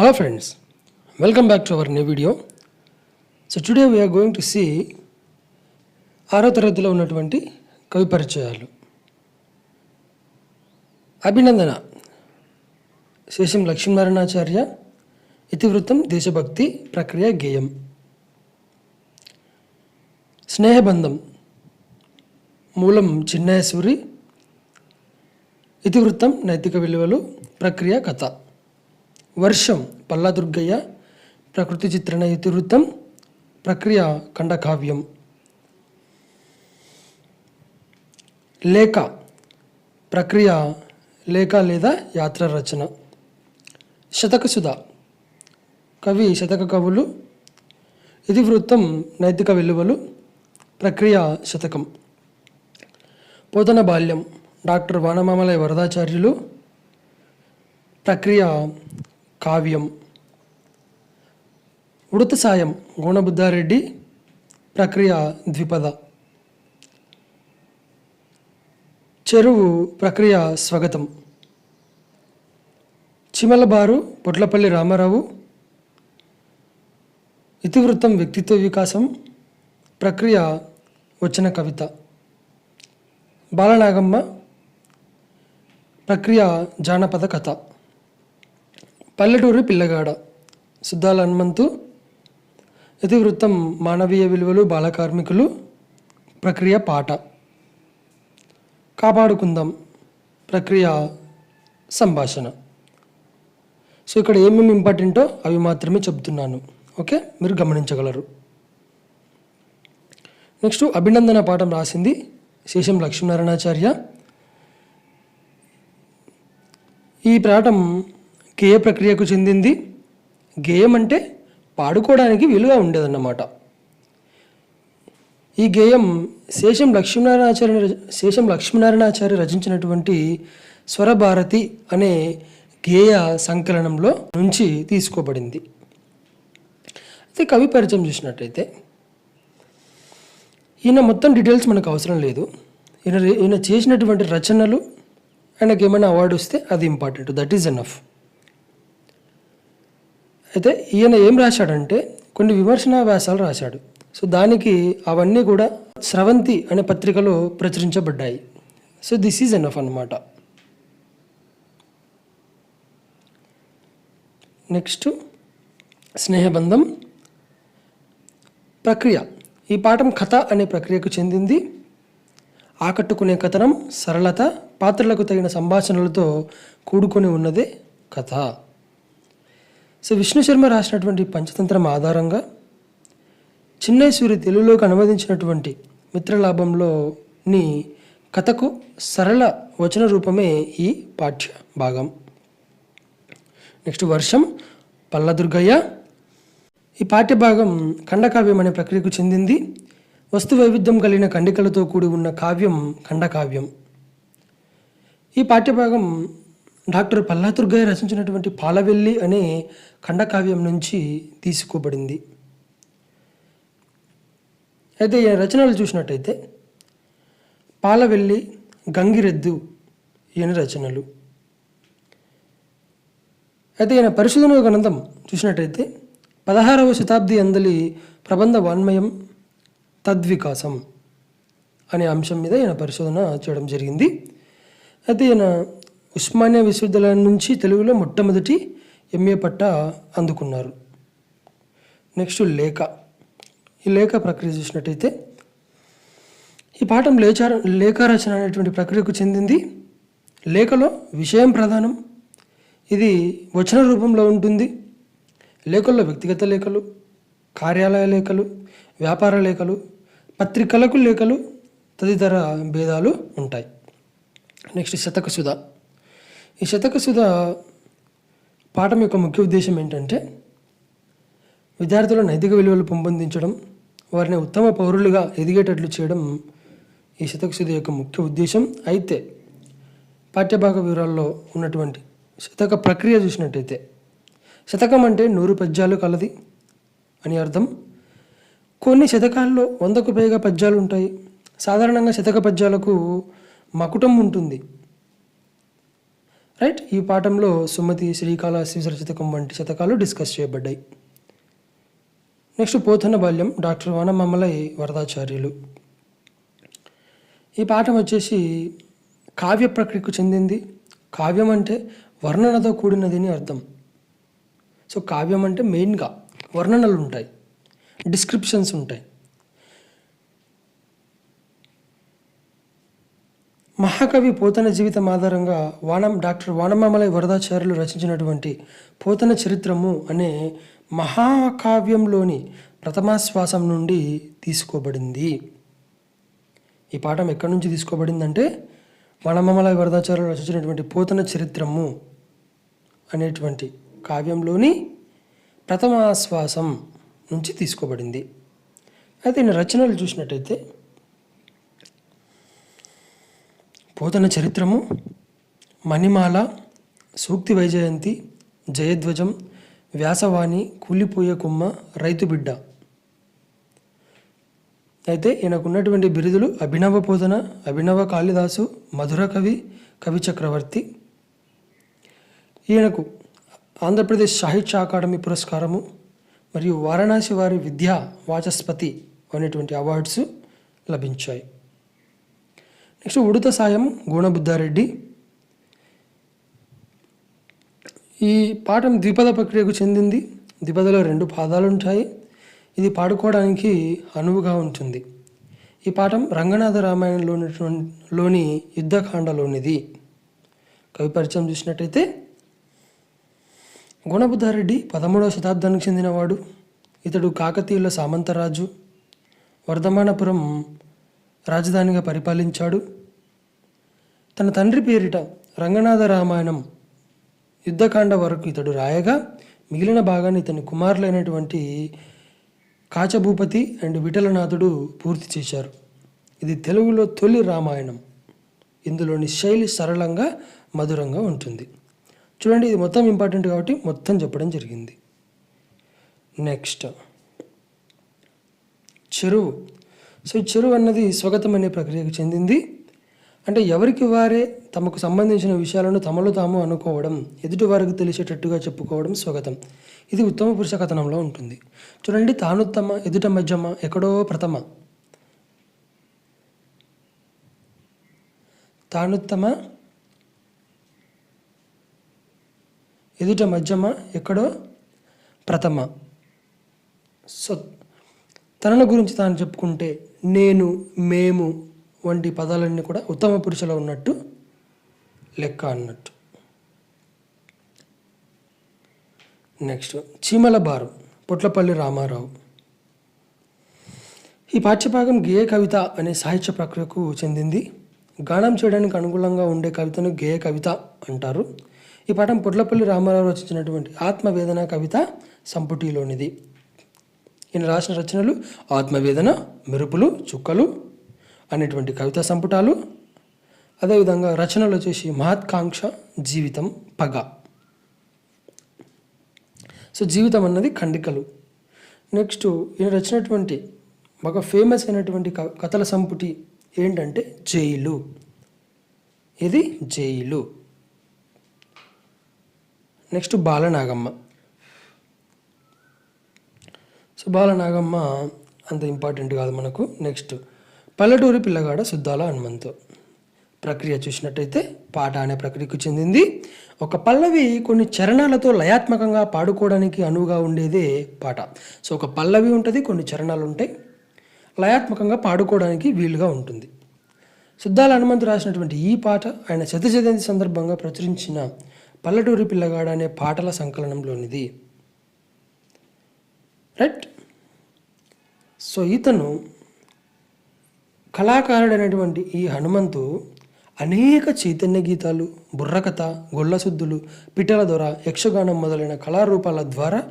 Hello friends, welcome back to our new video. So today we are going to see ఆరో తరగతిలో ఉన్నటువంటి కవి పరిచయాలు. అభినందన. శేషం లక్ష్మీనారాయణాచార్య. ఇతివృత్తం దేశభక్తి ప్రక్రియ గేయం. స్నేహబంధం. మూలం చిన్నయసూరి ఇతివృత్తం నైతిక విలువలు ప్రక్రియ కథ. వర్షం పల్లాదుర్గయ్య ప్రకృతి చిత్రణ ఇతివృత్తం ప్రక్రియ ఖండకావ్యం. లేఖ ప్రక్రియ లేఖ లేదా యాత్ర రచన. శతకసుధ కవి శతక కవులు ఇతివృత్తం నైతిక విలువలు ప్రక్రియ శతకం. పోతన బాల్యం డాక్టర్ వానమామలయ వరదాచార్యులు ప్రక్రియ కావ్యం. ఉడత సాయం గుణబుద్ధారెడ్డి ప్రక్రియ ద్విపద. చెరువు ప్రక్రియ స్వాగతం. చిమలబారు పొట్లపల్లి రామారావు. ఇతివృత్తం వ్యక్తిత్వ వికాసం ప్రక్రియ వచ్చిన కవిత. బాలనాగమ్మ ప్రక్రియ జానపద కథ. పల్లెటూరి పిల్లగాడ. సుద్దాల హనుమంతు ఇతివృత్తం మానవీయ విలువలు బాలకార్మికులు ప్రక్రియ పాట. కాపాడుకుందాం ప్రక్రియ సంభాషణ. సో ఇక్కడ ఏమేమి ఇంపార్టెంటో అవి మాత్రమే చెప్తున్నాను. ఓకే? మీరు గమనించగలరు. నెక్స్ట్ అభినందన పాఠం రాసింది శేషం లక్ష్మీనారాయణాచార్య. ఈ పాఠం గేయ ప్రక్రియకు చెందింది. గేయం అంటే పాడుకోవడానికి వీలుగా ఉండేదన్నమాట. ఈ గేయం శేషం లక్ష్మీనారాయణాచార్య శేషం లక్ష్మీనారాయణాచార్య రచించినటువంటి స్వరభారతి అనే గేయ సంకలనంలో నుంచి తీసుకోబడింది. అయితే కవి పరిచయం చూసినట్టయితే ఈయన మొత్తం డీటెయిల్స్ మనకు అవసరం లేదు. ఈయన ఈయన చేసినటువంటి రచనలు ఆయనకి ఏమైనా అవార్డు వస్తే అది ఇంపార్టెంట్. That is enough. అయితే ఈయన ఏం రాశాడంటే కొన్ని విమర్శనా వ్యాసాలు రాశాడు. సో దానికి అవన్నీ కూడా స్రవంతి అనే పత్రికలో ప్రచురించబడ్డాయి. సో దిస్ ఈజ్ ఎనఫ్ అనమాట నెక్స్ట్ స్నేహబంధం ప్రక్రియ. ఈ పాఠం కథ అనే ప్రక్రియకు చెందింది. ఆకట్టుకునే కథనం సరళత పాత్రలకు తగిన సంభాషణలతో కూడుకొని ఉన్నదే కథ. సో విష్ణు శర్మ రాసినటువంటి పంచతంత్రం ఆధారంగా చిన్నేశ్వరి తెలుగులోకి అనువదించినటువంటి మిత్రలాభంలోని కథకు సరళ వచన రూపమే ఈ పాఠ్య భాగం. నెక్స్ట్ వర్షం పల్లదుర్గయ్య. ఈ పాఠ్యభాగం ఖండకావ్యం అనే ప్రక్రియకు చెందింది. వస్తు వైవిధ్యం కలిగిన ఖండికలతో కూడి ఉన్న కావ్యం ఖండకావ్యం. ఈ పాఠ్యభాగం డాక్టర్ పల్లాతుర్గయ్య రచించినటువంటి పాలవెల్లి అనే ఖండకావ్యం నుంచి తీసుకోబడింది. అయితే ఈయన రచనలు చూసినట్టయితే పాలవెల్లి గంగిరెద్దు ఈయన రచనలు. అయితే ఈయన పరిశోధన గ్రంథం చూసినట్టయితే పదహారవ శతాబ్ది అందలి ప్రబంధ వాన్మయం తద్వికాసం అనే అంశం మీద ఈయన పరిశోధన చేయడం జరిగింది. అయితే ఈయన ఉస్మానియా విశ్వవిద్యాలయం నుంచి తెలుగులో మొట్టమొదటి ఎంఏ పట్ట అందుకున్నారు. నెక్స్ట్ లేఖ. ఈ లేఖ ప్రక్రియ చూసినట్టయితే ఈ పాఠం లేచార లేఖ రచన అనేటువంటి ప్రక్రియకు చెందింది. లేఖలో విషయం ప్రధానం ఇది వచన రూపంలో ఉంటుంది. లేఖల్లో వ్యక్తిగత లేఖలు కార్యాలయ లేఖలు వ్యాపార లేఖలు పత్రికలకు లేఖలు తదితర భేదాలు ఉంటాయి. నెక్స్ట్ శతక సుధా ఈ శతకసుధ పాఠం యొక్క ముఖ్య ఉద్దేశం ఏంటంటే విద్యార్థుల నైతిక విలువలు పెంపొందించడం వారిని ఉత్తమ పౌరులుగా ఎదిగేటట్లు చేయడం ఈ శతకసుధ యొక్క ముఖ్య ఉద్దేశం. అయితే పాఠ్యభాగ వివరాల్లో ఉన్నటువంటి శతక ప్రక్రియ చూసినట్టయితే శతకం అంటే నూరు పద్యాలు కలది అని అర్థం. కొన్ని శతకాల్లో వందకు పైగా పద్యాలు ఉంటాయి. సాధారణంగా శతక పద్యాలకు మకుటం ఉంటుంది. రైట్ ఈ పాఠంలో సుమతి శ్రీకాళహస్తి విసర్జితకం వంటి శతకాలు డిస్కస్ చేయబడ్డాయి. నెక్స్ట్ పోతన బాల్యం డాక్టర్ వనమమ్మలై వరదాచార్యులు. ఈ పాఠం వచ్చేసి కావ్య ప్రక్రియకు చెందింది. కావ్యం అంటే వర్ణనతో కూడినది అని అర్థం. సో కావ్యం అంటే మెయిన్గా వర్ణనలు ఉంటాయి. డిస్క్రిప్షన్స్ ఉంటాయి. మహాకవి పోతన జీవితం ఆధారంగా వానం డాక్టర్ వానమామలై వరదాచార్యులు రచించినటువంటి పోతన చరిత్రము అనే మహాకావ్యంలోని ప్రథమాశ్వాసం నుండి తీసుకోబడింది. ఈ పాఠం ఎక్కడి నుంచి తీసుకోబడిందంటే వనమమలై వరదాచార్యులు రచించినటువంటి పోతన చరిత్రము అనేటువంటి కావ్యంలోని ప్రథమాశ్వాసం నుంచి తీసుకోబడింది. అయితే ఈయన రచనలు చూసినట్టయితే పోతన చరిత్రము మణిమాల సూక్తి వైజయంతి జయధ్వజం వ్యాసవాణి కూలిపోయే కొమ్మ రైతు బిడ్డ. అయితే ఈయనకున్నటువంటి బిరుదులు అభినవ పోతన అభినవ కాళిదాసు మధుర కవి కవి చక్రవర్తి. ఈయనకు ఆంధ్రప్రదేశ్ సాహిత్య అకాడమీ పురస్కారము మరియు వారణాసి వారి విద్యా వాచస్పతి అనేటువంటి అవార్డ్స్ లభించాయి. నెక్స్ట్ ఉడత సాయం గుణబుద్ధారెడ్డి ఈ పాఠం ద్విపద ప్రక్రియకు చెందింది. ద్విపదలో రెండు పాదాలు ఉంటాయి ఇది పాడుకోవడానికి అనువుగా ఉంటుంది. ఈ పాఠం రంగనాథ రామాయణంలోని లోని యుద్ధకాండలోనిది. కవి పరిచయం చూసినట్టయితే గుణబుద్ధారెడ్డి పదమూడవ శతాబ్దానికి చెందినవాడు. ఇతడు కాకతీయుల సామంతరాజు. వర్ధమానపురం రాజధానిగా పరిపాలించాడు. తన తండ్రి పేరిట రంగనాథ రామాయణం యుద్ధకాండ వరకు ఇతడు రాయగా మిగిలిన భాగాన్ని ఇతని కుమారులైనటువంటి కాచభూపతి అండ్ విఠలనాథుడు పూర్తి చేశారు. ఇది తెలుగులో తొలి రామాయణం. ఇందులోని శైలి సరళంగా మధురంగా ఉంటుంది. చూడండి ఇది మొత్తం ఇంపార్టెంట్ కాబట్టి మొత్తం చెప్పడం జరిగింది. నెక్స్ట్. చెరువు. సో ఈ చెరువు అన్నది స్వగతం అనే ప్రక్రియకు చెందింది. అంటే ఎవరికి వారే తమకు సంబంధించిన విషయాలను తమలో తాము అనుకోవడం ఎదుటి వారికి తెలిసేటట్టుగా చెప్పుకోవడం స్వగతం. ఇది ఉత్తమ పురుష కథనంలో ఉంటుంది. చూడండి తానుత్తమ ఎదుట మధ్యమ ఎక్కడో ప్రథమ. తానుత్తమ ఎదుట మధ్యమ ఎక్కడో ప్రథమ. సో తనను గురించి తాను చెప్పుకుంటే నేను మేము వంటి పదాలన్నీ కూడా ఉత్తమ పురుషులో ఉన్నట్టు లెక్క అన్నట్టు. నెక్స్ట్ చీమల బారు పొట్లపల్లి రామారావు. ఈ పాఠ్యభాగం గేయ కవిత అనే సాహిత్య ప్రక్రియకు చెందింది. గానం చేయడానికి అనుకూలంగా ఉండే కవితను గేయ కవిత అంటారు. ఈ పాఠం పుట్లపల్లి రామారావు రచించినటువంటి ఆత్మవేదన కవిత సంపుటిలోనిది. ఈయన రాసిన రచనలు ఆత్మవేదన మెరుపులు చుక్కలు అనేటువంటి కవితా సంపుటాలు. అదేవిధంగా రచనలు వచ్చేసి మహత్కాంక్ష జీవితం పగ. సో జీవితం అన్నది ఖండికలు. నెక్స్ట్ ఈయన రచినటువంటి ఒక ఫేమస్ అయినటువంటి క- కథల సంపుటి ఏంటంటే జైలు. ఇది జైలు. నెక్స్ట్ బాలనాగమ్మ. సుబాల నాగమ్మ అంత ఇంపార్టెంట్ కాదు మనకు. నెక్స్ట్ పల్లెటూరి పిల్లగాడ సుద్దాల హనుమంతు. ప్రక్రియ చూసినట్టయితే పాట అనే ప్రక్రియకు చెందింది. ఒక పల్లవి కొన్ని చరణాలతో లయాత్మకంగా పాడుకోవడానికి అనువుగా ఉండేదే పాట. సో ఒక పల్లవి ఉంటుంది కొన్ని చరణాలు ఉంటాయి. లయాత్మకంగా పాడుకోవడానికి వీలుగా ఉంటుంది. సుద్దాల హనుమంతు రాసినటువంటి ఈ పాట ఆయన శత జయంతి సందర్భంగా ప్రచురించిన పల్లెటూరి పిల్లగాడ అనే పాటల సంకలనంలోనిది. రైట్? సో ఇతను కళాకారుడైనటువంటి ఈ హనుమంతు అనేక చైతన్య గీతాలు బుర్రకథ గొల్లశుద్ధులు పిట్టల దొర యక్షగానం మొదలైన కళారూపాల ద్వారా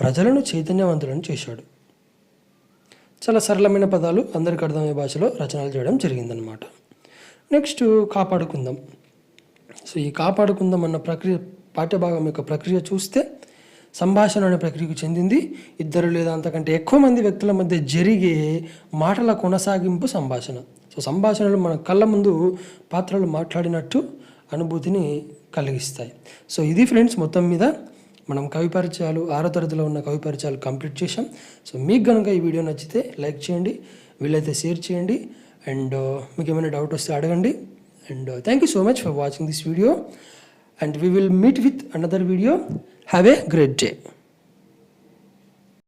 ప్రజలను చైతన్యవంతులను చేశాడు. చాలా సరళమైన పదాలు అందరికి అర్థమయ్యే భాషలో రచనలు చేయడం జరిగిందనమాట నెక్స్ట్ కాపాడుకుందాం. సో ఈ కాపాడుకుందాం అన్న ప్రక్రియ పాఠ్యభాగం యొక్క ప్రక్రియ చూస్తే సంభాషణ అనే ప్రక్రియకు చెందింది. ఇద్దరు లేదా అంతకంటే ఎక్కువ మంది వ్యక్తుల మధ్య జరిగే మాటల కొనసాగింపు సంభాషణ. సో సంభాషణలు మన కళ్ళ ముందు పాత్రలు మాట్లాడినట్టు అనుభూతిని కలిగిస్తాయి. సో ఇది ఫ్రెండ్స్ మొత్తం మీద మనం కవి పరిచయాలు ఆరో తరగతిలో ఉన్న కవి పరిచయాలు కంప్లీట్ చేసాం సో మీకు కనుక ఈ వీడియో నచ్చితే లైక్ చేయండి వీలైతే షేర్ చేయండి అండ్ మీకు ఏమైనా డౌట్ వస్తే అడగండి. And thank you so much for watching this video. And we will meet with another video. Have a great day.